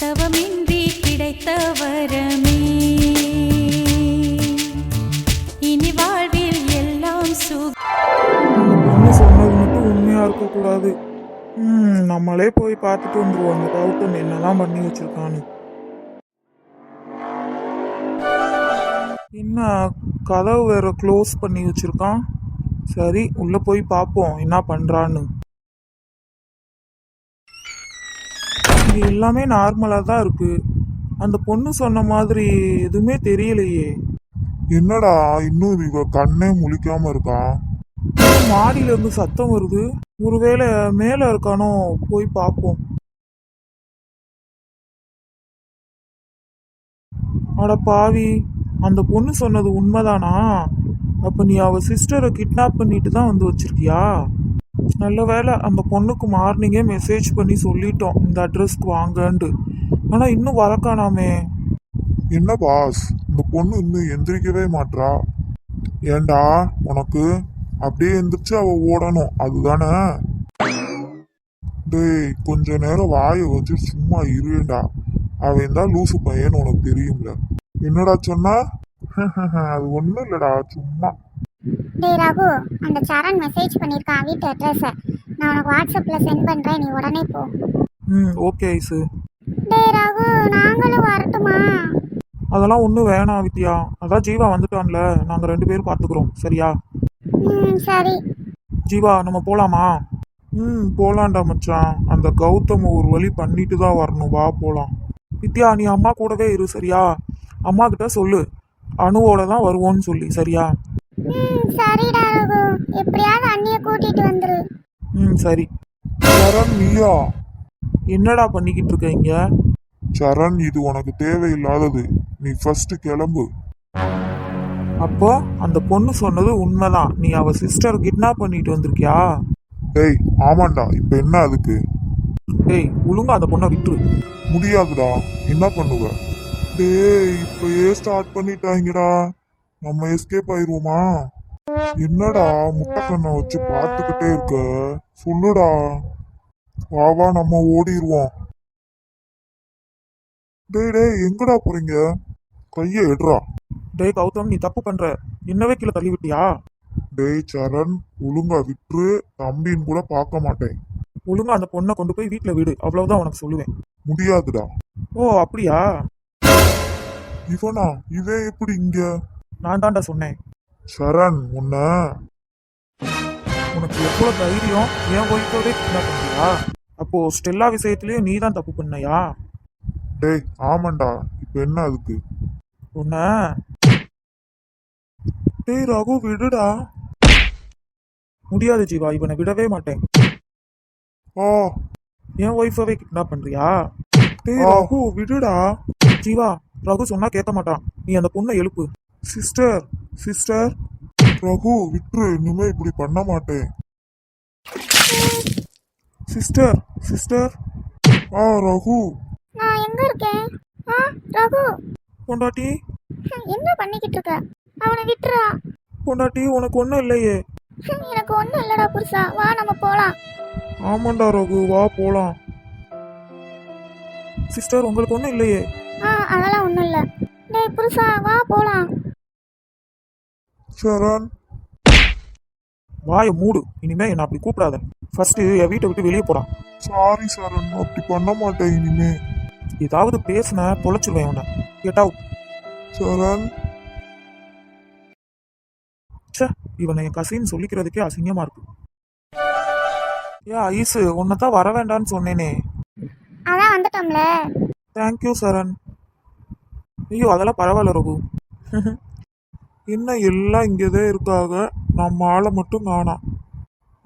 தவமின்றி கிடைத்த வரமே இனி வாழ்வில் எல்லாம் சுக சொன்னது மட்டும் உண்மையா இருக்கக்கூடாது. ம் நம்மளே போய் பார்த்துட்டு வந்துருவோம். அந்த கௌதம் என்னெல்லாம் பண்ணி வச்சிருக்கான்னு. என்ன கதவு வேற க்ளோஸ் பண்ணி வச்சிருக்கான். சரி உள்ள போய் பார்ப்போம். என்ன பண்றான்னு. இது எல்லாமே நார்மலா தான் இருக்கு. அந்த பொண்ணு சொன்ன மாதிரி எதுவுமே தெரியலையே. என்னடா இன்னும் இவ கண்ணே முழிக்காம இருக்கா? மாடியில இருந்து சத்தம் வருது. ஒருவேளை மேல இருக்கானோ போய் பார்ப்போம். அட பாவி அந்த பொண்ணு சொன்னது உண்மைதானா? அப்ப நீ அவ சிஸ்டரை கிட்னாப் பண்ணிட்டு தான் வந்து வச்சிருக்கியா? நல்ல வேளை அந்த பொண்ணுக்கு மார்னிங்கே மெசேஜ் பண்ணி சொல்லிட்டோம் இந்த அட்ரஸ்க்கு வாங்கன்ட்டு. ஆனால் இன்னும் வரக்கானாமே என்ன பாஸ் இந்த பொண்ணு இன்னும் எந்திரிக்கவே மாட்றா. ஏன்டா உனக்கு? அப்படியே எந்திரிச்சு அவ ஓடணும் அதுதானே? டேய் கொஞ்ச நேரம் வாயை வச்சு சும்மா இருடா. அவன் தான் லூசு பையன்னு உனக்கு தெரியும்ல. என்னடா சொன்னா? அது ஒன்றும் இல்லடா சும்மா. டேய் ரகு அந்த சரண் மெசேஜ் பண்ணியிருக்கான் வீட்டு அட்ரஸை நான் உனக்கு வாட்ஸ்அப்பில் சென்ட் பண்ணுறேன் நீ உடனே போ. ம் ஓகே ஐசு. டேய் ரகு நாங்களும் வரட்டுமா? அதெல்லாம் ஒன்றும் வேணாம் வித்யா. அதான் ஜீவா வந்துட்டான்ல. நாங்கள் ரெண்டு பேரும் பார்த்துக்குறோம் சரியா? ம் சரி. ஜீவா நம்ம போகலாமா ம் போலாம்டா மச்சான். அந்த கௌதம் ஒரு வழி பண்ணிட்டு தான் வரணும். வா போகலாம் வித்யா நீ அம்மா கூடவே இரு சரியா? அம்மா கிட்ட சொல்லு. அணுவோட தான் வருவோன்னு சொல்லி சரியா? ம் சரிடா ரகு. எப்படியாவது அண்ணியை கூட்டிட்டு வந்துரு. ம் சரி. சரண் நீயா? என்னடா பண்ணிக்கிட்டு இருக்க இங்க? சரண் இது உனக்கு தேவையில்லாதது. நீ ஃபர்ஸ்ட் கிளம்பு. அப்போ அந்த பொண்ணு சொன்னது உண்மைதான். நீ அவ சிஸ்டர் கிட்னாப் பண்ணிட்டு வந்திருக்கியா? டேய் ஆமாண்டா. இப்ப என்ன அதுக்கு? டேய் ஒழுங்கா அந்த பொண்ணை விட்டுரு. முடியாதுடா. என்ன பண்ணுவ? டேய் இப்பயே ஸ்டார்ட் பண்ணிட்டாங்கடா. நம்ம எஸ்கேப் ஆயிருவோமா? என்னடா முட்டைக்கண்ணை வச்சு பார்த்துக்கிட்டே இருக்க? சொல்லுடா. வா வா நம்ம ஓடிடுவோம் டேய் டேய் எங்கடா போறீங்க? கையை எடுறா. டேய் கௌதம் நீ தப்பு பண்ற. என்னவே கீழே தள்ளி விட்டியா? டேய் சரண் ஒழுங்கா விட்டுரு. தம்பின்னு கூட பார்க்க மாட்டேன். ஒழுங்கா அந்த பொண்ணை கொண்டு போய் வீட்டில் விடு. அவ்வளவுதான் உனக்கு சொல்லுவேன். முடியாதுடா. ஓ அப்படியா? இவனா? இவன் எப்படி இங்க? நான் தான்டா சொன்னேன். சரண் உன்ன? உனக்கு எவ்வளவு தைரியம்? என் ஒய்ஃபோடே கிட்னாப் பண்ணியா அப்போ ஸ்டெல்லா விஷயத்துலயும் நீ தான் தப்பு பண்ணையா? டேய் ஆமாண்டா. இப்ப என்ன அதுக்கு? உன்ன? டேய் ரகு விடுடா. முடியாது ஜீவா இவனை விடவே மாட்டேன். ஆ. என் ஒய்ஃபவே கிட்னாப் பண்றியா? டேய். ரகு விடுடா. ஜீவா ரகு சொன்னா கேட்க மாட்டான். நீ அந்த பொண்ணை எழுப்பு. சிஸ்டர் சிஸ்டர் ரகு விட்டுரு. இனிமே இப்படி பண்ண மாட்டேன். சிஸ்டர் சிஸ்டர் ஆ ரகு. நான் எங்க இருக்கேன் ஆ ரகு. பொண்டாட்டி. என்ன பண்ணிக்கிட்டு இருக்க? அவனை விட்டுறா. பொண்டாட்டி உனக்கு ஒன்றும் இல்லையே. எனக்கு ஒன்றும் இல்லடா புருஷா. வா நம்ம போலாம். ஆமாண்டா ரகு. வா போலாம். சிஸ்டர் உங்களுக்கு ஒன்றும் இல்லையே. ஆ அதெல்லாம் ஒன்றும் இல்லை. டேய் புருஷா வா போலாம். சரண். வாயை மூடு. இனிமே என்ன அப்படி கூப்பிடாத. ஃபர்ஸ்ட் என் வீட்டை விட்டு வெளியே போடா. சாரி சரண் அப்படி பண்ண மாட்டேன் இனிமே. ஏதாவது பேசுன தொலைச்சிருவேன் உன்னை. Get out Saran. ச்சே இவனை என் கசின்னு சொல்லிக்கிறதுக்கே அசிங்கமா இருக்கு. ஏ ஐஸு உன்னை தான் வர வேண்டாம்னு சொன்னேனே. அதான் வந்துட்டோம்ல. Thank you Saran. ஐயோ அதெல்லாம் பரவாயில்ல ரகு. என்ன எல்லாம் இங்கேதான் இருக்காக? நம்ம ஆளை மட்டும் காணாம்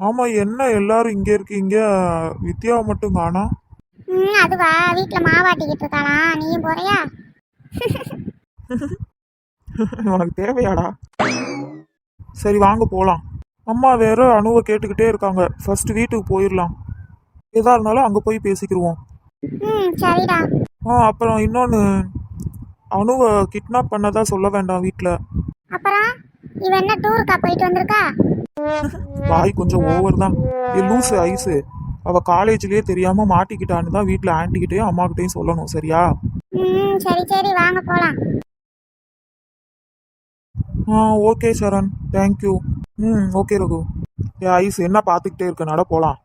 ஆமா என்ன எல்லாரும் இங்க இருக்கீங்க? வித்யாவை மட்டும் காணாம் ம் அதுவா. வீட்டில் மாவாட்டிக்கிட்டு இருக்காளா நீயும் போறியா? உனக்கு தேவையாடா. சரி வாங்க போலாம். அம்மா வேற அணுவை கேட்டுக்கிட்டே இருக்காங்க. ஃபர்ஸ்ட் வீட்டுக்கு போயிடலாம் எதா இருந்தாலும் அங்க போய் பேசிக்கிருவோம். ம் சரிடா. ஆ அப்புறம் இன்னொன்று அணுவை கிட்னாப் பண்ணதா சொல்ல வேண்டாம் வீட்டில் அப்புறம் இவன் என்ன டூருக்கா போயிட்டு வந்திருக்கா? வாய் கொஞ்சம் ஓவர் தான். ஏ லூசு ஐஸு அவ காலேஜ்லயே தெரியாம மாட்டிக்கிட்டான்னு தான் வீட்டில் ஆன்ட்டிக்கிட்டையும் அம்மாக்கிட்டையும் சொல்லணும் சரியா? ம் சரி சரி வாங்க போகலாம் ஆ ஓகே சரண். தேங்க்யூ ம் ஓகே ரகு. ஏ ஐஸ் என்ன பார்த்துக்கிட்டே இருக்க? நட போகலாம்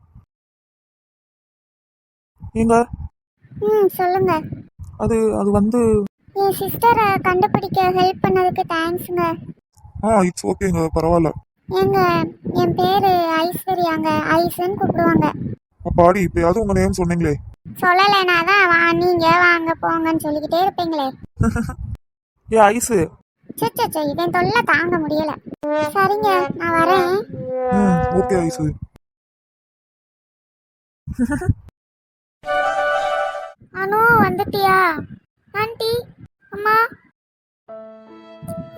ஏங்க? ம் சொல்லுங்க. அது அது வந்து என் சிஸ்டரை கண்டுபிடிக்க ஹெல்ப் பண்ணதுக்கு தேங்க்ஸுங்க ஆ இட்ஸ் ஓகேங்க பரவாயில்ல ஏங்க என் பேரு ஐஸ்வர்யாங்க ஐஸ்ன்னு கூப்பிடுவாங்க. அப்பாடி இப்பயாவது உங்க நேம் சொன்னீங்களே. சொல்லலைனா தான் வா நீங்க வாங்க போங்கன்னு சொல்லிக்கிட்டே இருப்பீங்களே. ஏ ஐஸு சச்சோ இதன் தொல்லை தாங்க முடியல. சரிங்க நான் வரேன். ம் ஓகே ஐசு. அனு வந்துட்டியா? ஆண்டி அம்மா.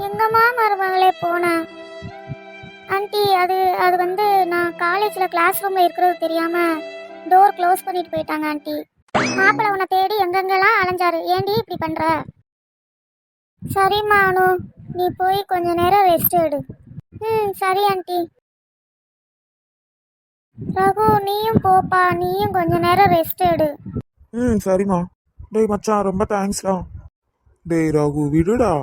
எங்கம்மா மருமகளே போன? ஆண்டி அது அது வந்து நான் காலேஜில் கிளாஸ் ரூமில் இருக்கிறது தெரியாமல் டோர் க்ளோஸ் பண்ணிட்டு போயிட்டாங்க ஆண்டி. மாப்பிள்ளை உன்னை தேடி எங்கெங்கெல்லாம் அலைஞ்சாரு? ஏண்டி இப்படி பண்ணுற சரிம்மா அனு. நீ போய் கொஞ்ச நேரம் ரெஸ்ட் எடு. ம் சரி ஆண்டி. ரகு நீயும் போப்பா. நீயும் கொஞ்ச நேரம் ரெஸ்ட் எடு. ம் சரிம்மா. டேய் மச்சான் ரொம்ப தேங்க்ஸ்டா டேய் ரகு விடுடா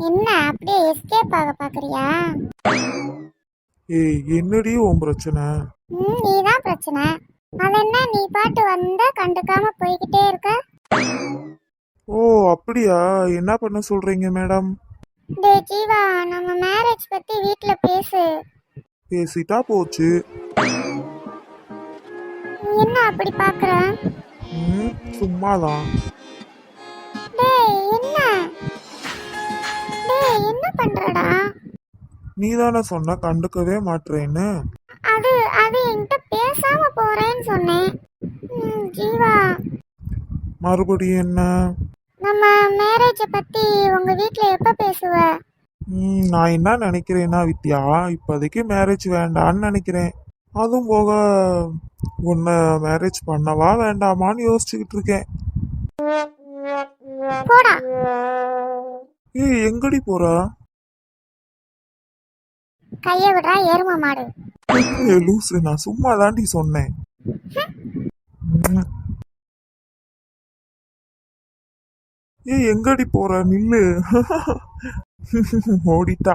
என்ன அப்படியே எஸ்கேப் ஆக பாக்குறியா ஏய் என்னடி உன் பிரச்சனை? ம் நீதான் பிரச்சனை. அது என்ன நீ பாட்டு வந்தா கண்டுக்காம போய்கிட்டே இருக்க? ஓ அப்படியா? என்ன பண்ண சொல்றீங்க மேடம்? டே ஜீவா நம்ம மேரேஜ் பத்தி வீட்ல பேசு. பேசிட்டா போச்சு. நீ என்ன அப்படி பாக்குற? ம் சும்மாதான் டேய் என்ன? டேய் என்ன பண்றடா? நீ தானே சொன்ன கண்டுக்கவே மாட்றேன்னு. அது அது என்கிட்ட பேசாம போறேன்னு சொன்னேன். ம், ஜீவா. மறுபடியும் என்ன? நம்ம மேரேஜ பத்தி உங்க வீட்ல எப்ப பேசுவ? ம், நான் என்ன நினைக்கிறேன்னா வித்யா இப்போதைக்கு மேரேஜ் வேண்டான்னு நினைக்கிறேன். அதுவும் போக உன்னை மேரேஜ் பண்ணவா வேண்டாமான்னு யோசிச்சுக்கிட்டு இருக்கேன். ஏய் எங்கடி போற? கைய விடுறா எரும மாடு. லூசு நான் சும்மா தாண்டி சொன்னேன். ஏய் எங்கடி போற? நில்லு. ஓடிட்டா.